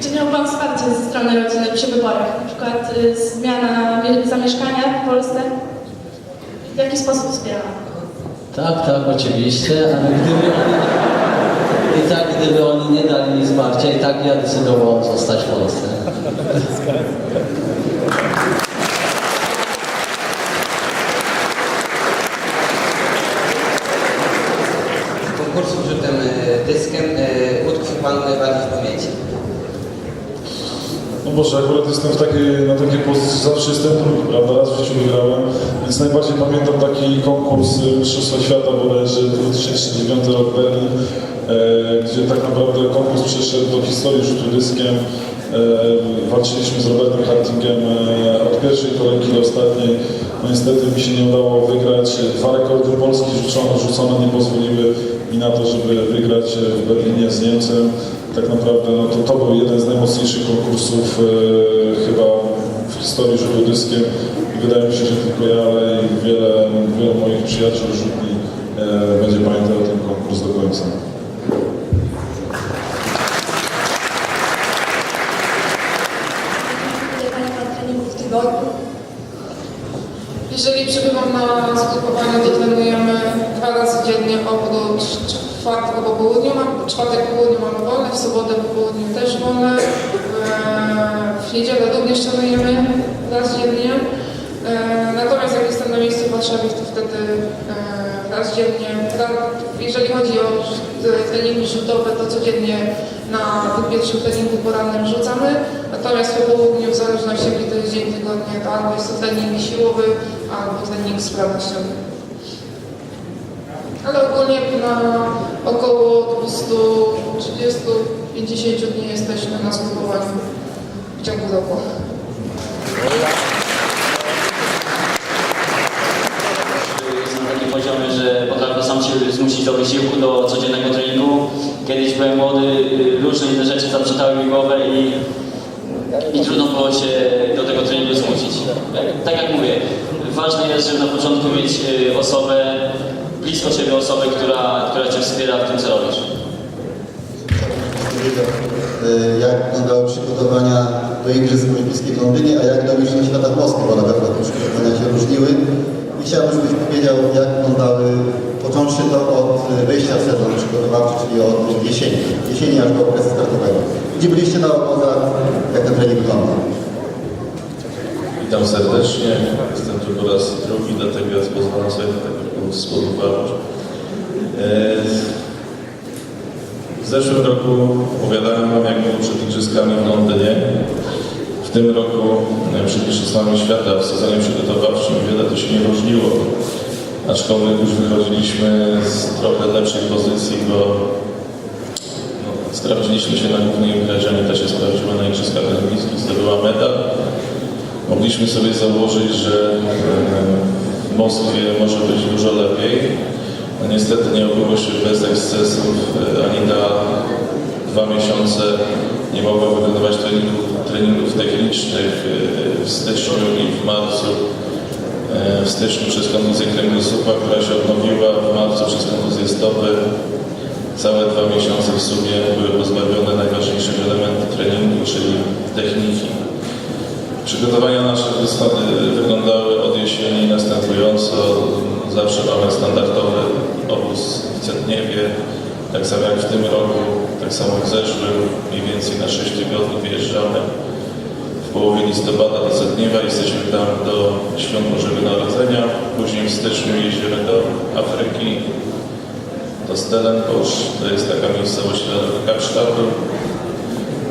Czy miał Pan wsparcie ze strony rodziny przy wyborach? Na przykład y, zmiana mie- zamieszkania w Polsce? W jaki sposób wspierała? Tak, tak, oczywiście, ale gdyby oni, i tak gdyby oni nie dali mi wsparcia, i tak ja decydował zostać w Polsce. konkursu rzutem e, dyskiem e, utkwił Panu najbardziej w pamięci? No Boże, akurat jestem w takiej, na takiej pozycji, zawsze jestem drugi, prawda? Raz w życiu wygrałem, więc najbardziej pamiętam taki konkurs y, Mistrzostwa Świata bodajże 2009 rok Berlin, e, gdzie tak naprawdę konkurs przeszedł do historii rzutu dyskiem. E, walczyliśmy z Robertem Hartingiem e, od pierwszej kolejki do ostatniej. No niestety mi się nie udało wygrać. Dwa rekordy Polski rzucone, rzucone nie pozwoliły mi na to, żeby wygrać w Berlinie z Niemcem. Tak naprawdę no to, to był jeden z najmocniejszych konkursów e, chyba w historii rzutu dyskiem. I wydaje mi się, że tylko ja, ale i wiele, wielu moich przyjaciół rzutni e, będzie pamiętało ten konkurs do końca. Ile Pani ma treningów w tygodniu? Jeżeli przybywam na zgrupowanie, to trenujemy dwa razy dziennie oprócz czwartego po południu. Mam, czwartek po południu mamy wolne, w sobotę po południu też wolne. W, w niedzielę również trenujemy raz dziennie. E, Natomiast jak jestem na miejscu w Warszawie, to wtedy e, raz dziennie. Jeżeli chodzi o e, treningi rzutowe, to codziennie na tym pierwszym treningu porannym rzucamy. Natomiast po południu, w zależności jaki to jest dzień tygodnia, to albo jest to trening siłowy, albo trening sprawnościowy. Ale ogólnie na około 230-50 dni jesteśmy na skupowaniu w ciągu roku. Jestem na takim poziomie, że potrafię zmusić do wysiłku, do codziennego treningu. Kiedyś byłem młody, y, różne inne rzeczy zaprzytały mi głowę i, i trudno było się do tego treningu zmusić. Tak jak mówię, ważne jest, żeby na początku mieć y, osobę, blisko siebie osobę, która, która Cię wspiera w tym, co robisz. Y, jak wyglądały przygotowania do Igrzysk Olimpijskich w Londynie, a jak do Mistrzostw Świata w Moskwie, bo na pewno te przygotowania się różniły. I chciałbym, żebyś powiedział, jak wyglądały, począwszy to od y, wyjścia w sezon przygotowawczy, czyli od jesieni, jesieni aż do okresu startowego. Gdzie byliście na obozach, jak ten trening wyglądał? Witam serdecznie. Jestem tu po raz drugi, dlatego ja pozwalam sobie na tego spodobawać. W zeszłym roku opowiadałem Wam, jak było przed Igrzyskami w Londynie. W tym roku e, przed Mistrzostwami Świata w sezonie przygotowawczym wiele to się nie różniło. Aczkolwiek już wychodziliśmy z trochę lepszej pozycji, bo no, sprawdziliśmy się na głównej imprezie, Anita się sprawdziła na Igrzyskach Olimpijskich, zdobyła medal. Mogliśmy sobie założyć, że e, w Moskwie może być dużo lepiej. No niestety nie obyło się bez ekscesów. E, Anita dwa miesiące nie mogła wykonywać treningu, treningów technicznych e, w styczniu i w marcu. W styczniu przez kontuzję kręgosłupa, która się odnowiła, w marcu przez kontuzję stopy. Całe dwa miesiące w sumie były pozbawione najważniejszego elementu treningu, czyli techniki. Przygotowania nasze wyglądały od jesieni następująco. Zawsze mamy standardowy obóz w Cetniewie, tak samo jak w tym roku, tak samo w zeszłym, mniej więcej na 6 tygodni wyjeżdżamy w połowie listopada do Cetniewa, jesteśmy tam do Świąt Bożego Narodzenia, później w styczniu jedziemy do Afryki, do Stellenbosch, to jest taka miejscowość niedaleko Kapsztadu.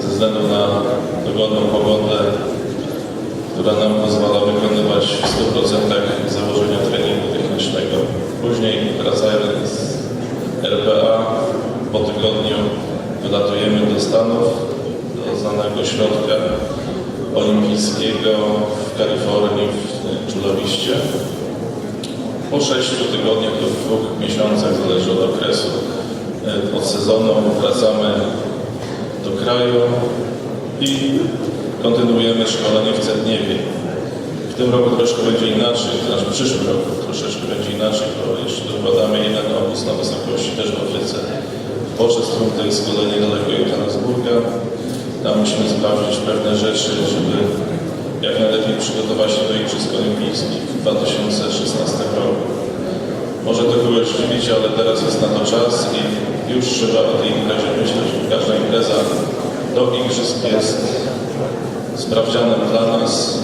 Ze względu na dogodną pogodę która nam pozwala wykonywać w 100% założenia treningu technicznego. Później wracając z RPA, po tygodniu wylatujemy do Stanów, do znanego środka olimpijskiego w Kalifornii, w Czulowiście. Po sześciu tygodniach do dwóch miesiącach, zależy od okresu, e, od sezonu, wracamy do kraju i kontynuujemy szkolenie w Cetniewie. W tym roku troszkę będzie inaczej, znaczy w przyszłym roku troszeczkę będzie inaczej, bo jeszcze dokładamy jeden obóz na wysokości też w Afryce. W Poczestrum to jest szkolenie daleko Johannesburga. Tam musimy sprawdzić pewne rzeczy, żeby jak najlepiej przygotować się do Igrzysk Olimpijskich w 2016 roku. Może to kogoś dziwić, ale teraz jest na to czas i już trzeba o tej imprezie myśleć. Każda impreza do Igrzysk jest sprawdzianem dla nas,